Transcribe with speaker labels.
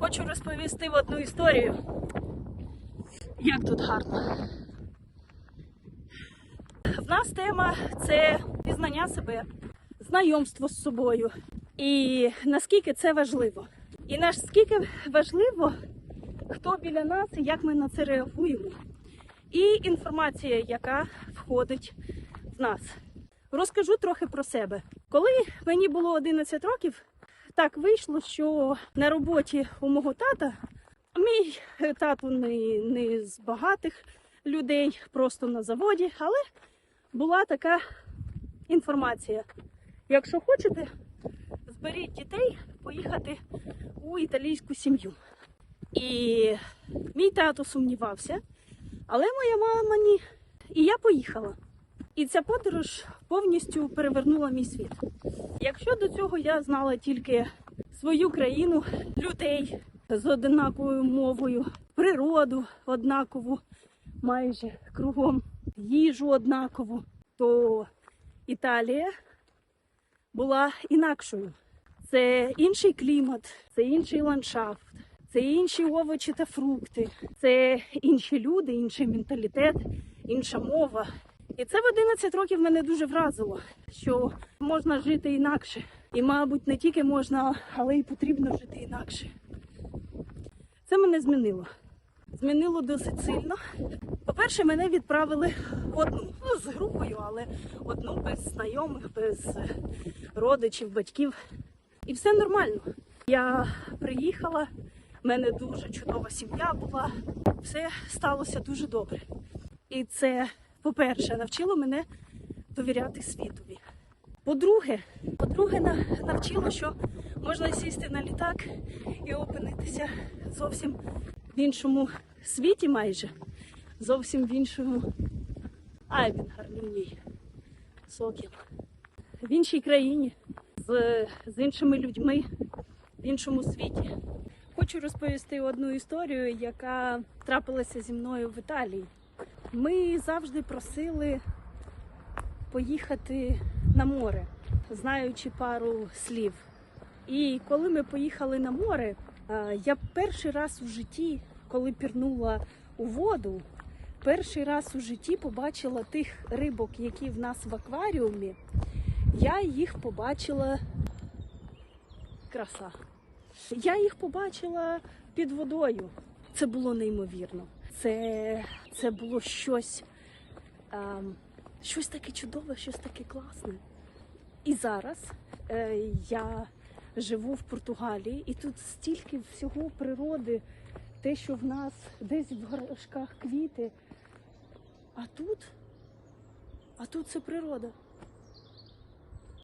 Speaker 1: Хочу розповісти одну історію. Як тут гарно. В нас тема це пізнання себе, знайомство з собою. І наскільки це важливо. І наскільки важливо, хто біля нас і як ми на це реагуємо. І інформація, яка входить в нас. Розкажу трохи про себе. Коли мені було 11 років, так вийшло, що на роботі у мого тата мій тато не, не з багатих людей, просто на заводі, але була така інформація. Якщо хочете, зберіть дітей поїхати у італійську сім'ю. І мій тато сумнівався, але моя мама ні. І я поїхала. І ця подорож повністю перевернула мій світ. Якщо до цього я знала тільки свою країну, людей з однаковою мовою, природу однакову, майже кругом, їжу однакову, то Італія була інакшою. Це інший клімат, це інший ландшафт, це інші овочі та фрукти, це інші люди, інший менталітет, інша мова. І це в 11 років мене дуже вразило, що можна жити інакше. І, мабуть, не тільки можна, але й потрібно жити інакше. Це мене змінило. Змінило досить сильно. По-перше, мене відправили одну, ну, з групою, але одну без знайомих, без родичів, батьків. І все нормально. Я приїхала, в мене дуже чудова сім'я була, все сталося дуже добре. І це, по-перше, навчило мене довіряти світові. По-друге, по-друге, на- навчило, що можна сісти на літак і опинитися зовсім в іншому світі, майже зовсім в іншому. Ай, він гарний сокіл. В іншій країні, з, з іншими людьми, в іншому світі. Хочу розповісти одну історію, яка трапилася зі мною в Італії. Ми завжди просили поїхати на море, знаючи пару слів. І коли ми поїхали на море, е, я перший раз у житті, коли пірнула у воду, перший раз у житті побачила тих рибок, які в нас в акваріумі. Я їх побачила краса. Я їх побачила під водою. Це було неймовірно. Це, це було щось, ем, щось таке чудове, щось таке класне. І зараз е, я живу в Португалії, і тут стільки всього природи, те, що в нас десь в горшках квіти. А тут, а тут це природа.